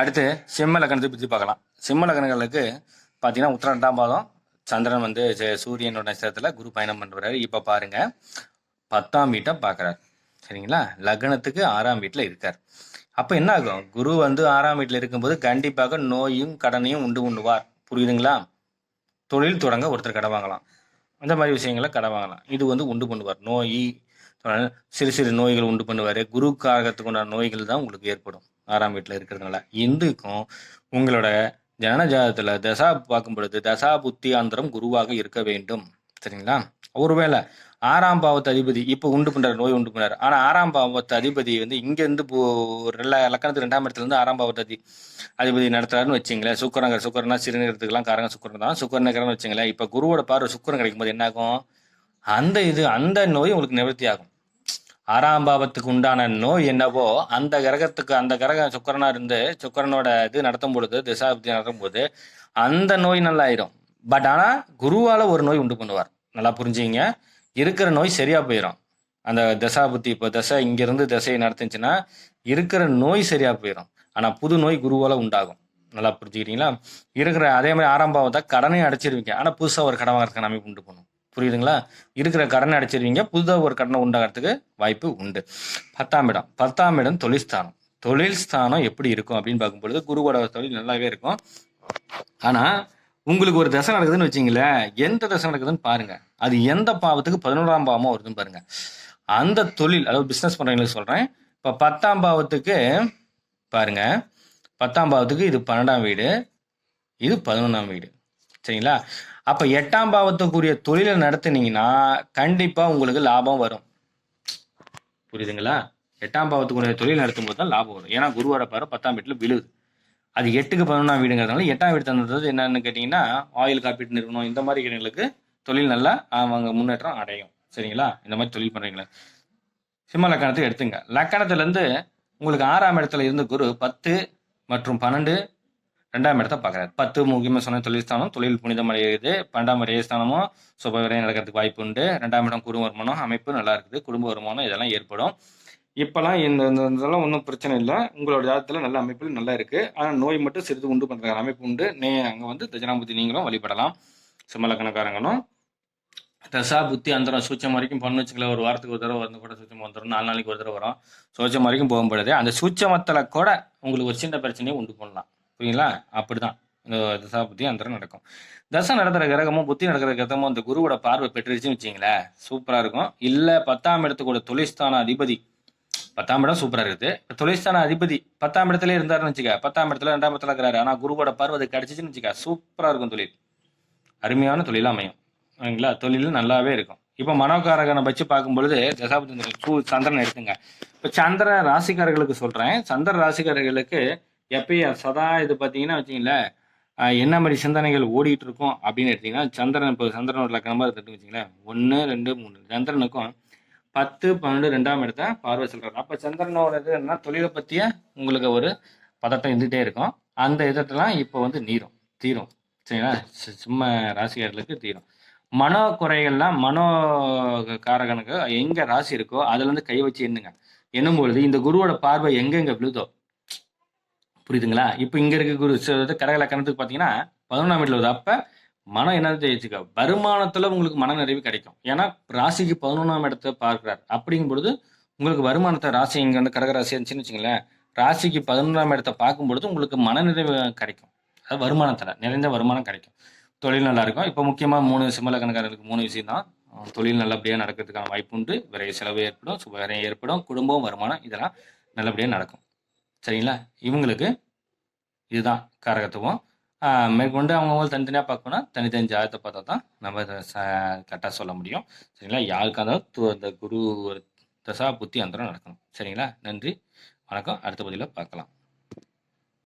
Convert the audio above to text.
அடுத்து சிம்ம லக்னத்தை பற்றி பார்க்கலாம். சிம்ம லக்னங்களுக்கு பார்த்தீங்கன்னா உத்தர ரெண்டாம் பாதம். சந்திரன் வந்து சூரியனோட நட்சத்திரத்தில் குரு பயணம் பண்ணுறாரு இப்போ பாருங்க. பத்தாம் வீட்டை பார்க்குறாரு. சரிங்களா? லக்னத்துக்கு ஆறாம் வீட்டில் இருக்கார். அப்போ என்ன ஆகும்? குரு வந்து ஆறாம் வீட்டில் இருக்கும்போது கண்டிப்பாக நோயும் கடனையும் உண்டு உண்டுவார். புரியுதுங்களா? தொழில் தொடங்க ஒருத்தர் கடை வாங்கலாம். அந்த மாதிரி விஷயங்களை கடை வாங்கலாம். இது வந்து உண்டு பண்ணுவார் நோய் சிறு சிறு நோய்கள் உண்டு பண்ணுவார். குரு காரகத்துக்கு உண்டான நோய்கள் தான் உங்களுக்கு ஏற்படும். ஆறாம் வீட்டில் இருக்கிறதுனால. இந்துக்கும் உங்களோட ஜனஜாதத்தில் தசா பார்க்கும் பொழுது தசா புத்தி குருவாக இருக்க வேண்டும். சரிங்களா? ஒருவேளை ஆறாம் பாவத்து அதிபதி இப்போ உண்டு பண்றாரு நோய் உண்டு பண்ணார் ஆனால் ஆறாம் பாவத்து அதிபதி வந்து இங்கேருந்து ஒரு ரெல- லக்கணத்து ரெண்டாம் இடத்துல இருந்து ஆறாம் பாவத்து அதி அதிபதி நடத்துறாருன்னு வச்சிங்களேன். சுக்கரங்க சுக்கரனா சிறுநீரத்துக்கெல்லாம் காரங்க சுக்கரன் தான். சுக்கரன் நகரம்னு வச்சுங்களேன். இப்போ குருவோட பார்வை சுக்கரன் கிடைக்கும் போது என்ன அந்த இது அந்த நோய் உங்களுக்கு நிவர்த்தி ஆகும். ஆறாம் பாவத்துக்கு உண்டான நோய் என்னவோ அந்த கிரகத்துக்கு அந்த கிரகம் சுக்கரனா இருந்து சுக்கரனோட இது நடத்தும் பொழுது திசாபுத்தி நடத்தும் போது அந்த நோய் நல்லா ஆயிரும் பட் ஆனா குருவால ஒரு நோய் உண்டு பண்ணுவார். நல்லா புரிஞ்சுங்க இருக்கிற நோய் சரியா போயிடும் அந்த தசாபுத்தி இப்போ தசை இங்கிருந்து தசையை நடத்துச்சுன்னா இருக்கிற நோய் சரியா போயிடும் ஆனா புது நோய் குருவால உண்டாகும். நல்லா புரிஞ்சுக்கிறீங்களா இருக்கிற அதே மாதிரி ஆரம்பம் தான் கடனையும் அடைச்சிருவீங்க. ஆனா புதுசா ஒரு கடன் வாங்குறதுக்கான அமைப்பு உண்டு பண்ணும். புரியுதுங்களா? இருக்கிற கடனை அடைச்சிருவீங்க. புதுதாக ஒரு கடனை உண்டாகிறதுக்கு வாய்ப்பு உண்டு. பத்தாம் இடம். பத்தாம் இடம் தொழில்ஸ்தானம். தொழில் ஸ்தானம் எப்படி இருக்கும் அப்படின்னு பார்க்கும்பொழுது குருவோட தொழில் நல்லாவே இருக்கும். ஆனால் உங்களுக்கு ஒரு தசை நடக்குதுன்னு வச்சிங்களேன். எந்த தசை நடக்குதுன்னு பாருங்கள் அது எந்த பாவத்துக்கு பதினோராம் பாவமாக வருதுன்னு பாருங்க. அந்த தொழில் அதாவது பிஸ்னஸ் பண்றவங்களுக்கு சொல்கிறேன் இப்போ பத்தாம் பாவத்துக்கு பாருங்கள் பத்தாம் பாவத்துக்கு இது பன்னெண்டாம் வீடு. இது பதினொன்றாம் வீடு. சரிங்களா? அப்போ எட்டாம் பாவத்துக்குரிய தொழிலை நடத்துனீங்கன்னா கண்டிப்பாக உங்களுக்கு லாபம் வரும். புரியுதுங்களா? எட்டாம் பாவத்துக்குரிய தொழில் நடத்தும் போது தான் லாபம் வரும். ஏன்னா குருவார பாரு பத்தாம் வீட்டில் விழுது. அது எட்டுக்கு பதினொன்றாம் வீடுங்கிறதுனால எட்டாம் வீடு தந்தது என்னன்னு கேட்டிங்கன்னா ஆயில் காப்பீட்டு நிறுவனம் இந்த மாதிரி இடங்களுக்கு தொழில் நல்லா அவங்க முன்னேற்றம் அடையும். சரிங்களா? இந்த மாதிரி தொழில் பண்ணுறீங்களா சிம்ம லக்கணத்தை எடுத்துங்க. லக்கணத்துலேருந்து உங்களுக்கு ஆறாம் இடத்துல இருந்து குரு பத்து மற்றும் பன்னெண்டு ரெண்டாம் இடத்த பார்க்குறாரு. பத்து முக்கியமாக சொன்ன தொழில் ஸ்தானம் தொழில் புனிதம் அடைகிறது பன்னெண்டாம் இடைய ஸ்தானமும் சுப நடக்கிறதுக்கு வாய்ப்பு உண்டு. ரெண்டாம் இடம் குடும்ப வருமானம் அமைப்பு நல்லா இருக்குது. குடும்ப வருமானம் இதெல்லாம் ஏற்படும். இப்போலாம் இந்த இதெல்லாம் ஒன்றும் பிரச்சனை இல்லை. உங்களோட ஜாதத்தில் நல்ல அமைப்பில் நல்லா இருக்குது ஆனால் நோய் மட்டும் சிறிது உண்டு பண்ணுற அமைப்பு உண்டு. நே அங்கே வந்து தஜனாபுத்தி நீங்களும் வழிபடலாம். சிம்மலக்கணக்காரங்களும் தசா புத்தி அந்தரம் சூச்சம் வரைக்கும் பண்ணு வச்சுக்கலாம் ஒரு வாரத்துக்கு ஒரு தடவை வந்து கூட சூச்சம் வந்துடும் நாலு நாளைக்கு ஒரு தடவை வரும். சூச்சம் வரைக்கும் போகும்பொழுது அந்த சூச்சமத்தில் கூட உங்களுக்கு ஒரு சின்ன பிரச்சனையை உண்டு பண்ணலாம். புரியுங்களா? அப்படிதான். இந்த தசா புத்தி அந்தரம் நடக்கும். தசை நடத்துகிற கிரகமும் புத்தி நடக்கிற கிரகமும் அந்த குருவோட பார்வை பெற்றுருச்சுன்னு வச்சிங்களேன் சூப்பராக இருக்கும். இல்லை பத்தாம் இடத்துக்கூட தொழில்ஸ்தான அதிபதி பத்தாம் இடம் சூப்பராக இருக்குது. இப்போ தொழில்ஸ்தான அதிபதி பத்தாம் இடத்துல இருந்தாருன்னு வச்சுக்க பத்தாம் இடத்துல ரெண்டாம் இடத்துல இருக்கிறாரு. ஆனால் குருவோட பார்வை அது கிடைச்சிச்சுன்னு வச்சுக்க சூப்பராக இருக்கும் தொழில். அருமையான தொழில் அமையும். சரிங்களா தொழில் நல்லாவே இருக்கும். இப்போ மனோகாரகனை வச்சு பார்க்கும்பொழுது தசாபதி சந்திரன் எடுத்துங்க. இப்போ சந்திர ராசிக்காரர்களுக்கு சொல்கிறேன் சந்திர ராசிக்காரர்களுக்கு எப்பயும் சதா இது பார்த்தீங்கன்னா வச்சிங்களேன் என்ன மாதிரி சிந்தனைகள் ஓடிட்டு இருக்கும் அப்படின்னு எடுத்தீங்கன்னா சந்திரன் இப்போ சந்திரனோட லக்கணமாக எடுத்துட்டு வச்சிங்களேன் ஒன்று ரெண்டு மூணு. சந்திரனுக்கும் பத்து பன்னெண்டு ரெண்டாம் இடத்த பார்வை செல்கிறார் அப்போ சந்திரனோட இது என்ன தொழிலை பற்றிய உங்களுக்கு ஒரு பதட்டம் இருந்துகிட்டே இருக்கும். அந்த இதெல்லாம் இப்போ வந்து நீரும் தீரும். சரிங்களா? சி- சிம்ம ராசிக்காரர்களுக்கு தீரும். மனோ குறைகள்லாம் மனோ காரகனுக்கு எங்கே ராசி இருக்கோ அதுலேருந்து கை வச்சு எண்ணுங்க. எண்ணும் பொழுது இந்த குருவோட பார்வை எங்கெங்கே விழுதோ புரியுதுங்களா? இப்போ இங்க இருக்க குரு ச- கடக பதினொன்றாம் வீட்டில் வருது. அப்போ மனம் என்ன தெரிஞ்சுக்க. வருமானத்தில் உங்களுக்கு மன நிறைவு கிடைக்கும். ஏன்னா ராசிக்கு பதினொன்றாம் இடத்தை பார்க்குறார். அப்படிங்கும் பொழுது உங்களுக்கு வருமானத்தை ராசி இங்கே வந்து கரக ராசி இருந்துச்சுன்னு வச்சுங்களேன் ராசிக்கு பதினொன்றாம் இடத்தை பார்க்கும் பொழுது உங்களுக்கு மன நிறைவு கிடைக்கும். அது வருமானத்தில் நிறைந்த வருமானம் கிடைக்கும். தொழில் நல்லா இருக்கும். இப்போ முக்கியமாக மூணு சிம்மலக்கணக்காரர்களுக்கு மூணு விஷயம் தான். தொழில் நல்லபடியாக நடக்கிறதுக்கான வாய்ப்பு உண்டு. விரைவு செலவு ஏற்படும். சுபகாரம் ஏற்படும். குடும்பம் வருமானம் இதெல்லாம் நல்லபடியாக நடக்கும். சரிங்களா? இவங்களுக்கு இதுதான் காரகத்துவம். மேற்கொண்டு அவங்கவுங்க தனித்தனியாக பார்க்கணும்னா தனித்தனி ஜாதகத்தை பார்த்தா தான் நம்ம கரெக்டாக சொல்ல முடியும். சரிங்களா? யாருக்காக இருந்தாலும் இந்த குரு தசா புத்தி அந்தரம் நடக்கணும். சரிங்களா? நன்றி. வணக்கம். அடுத்த பதிவில் பார்க்கலாம்.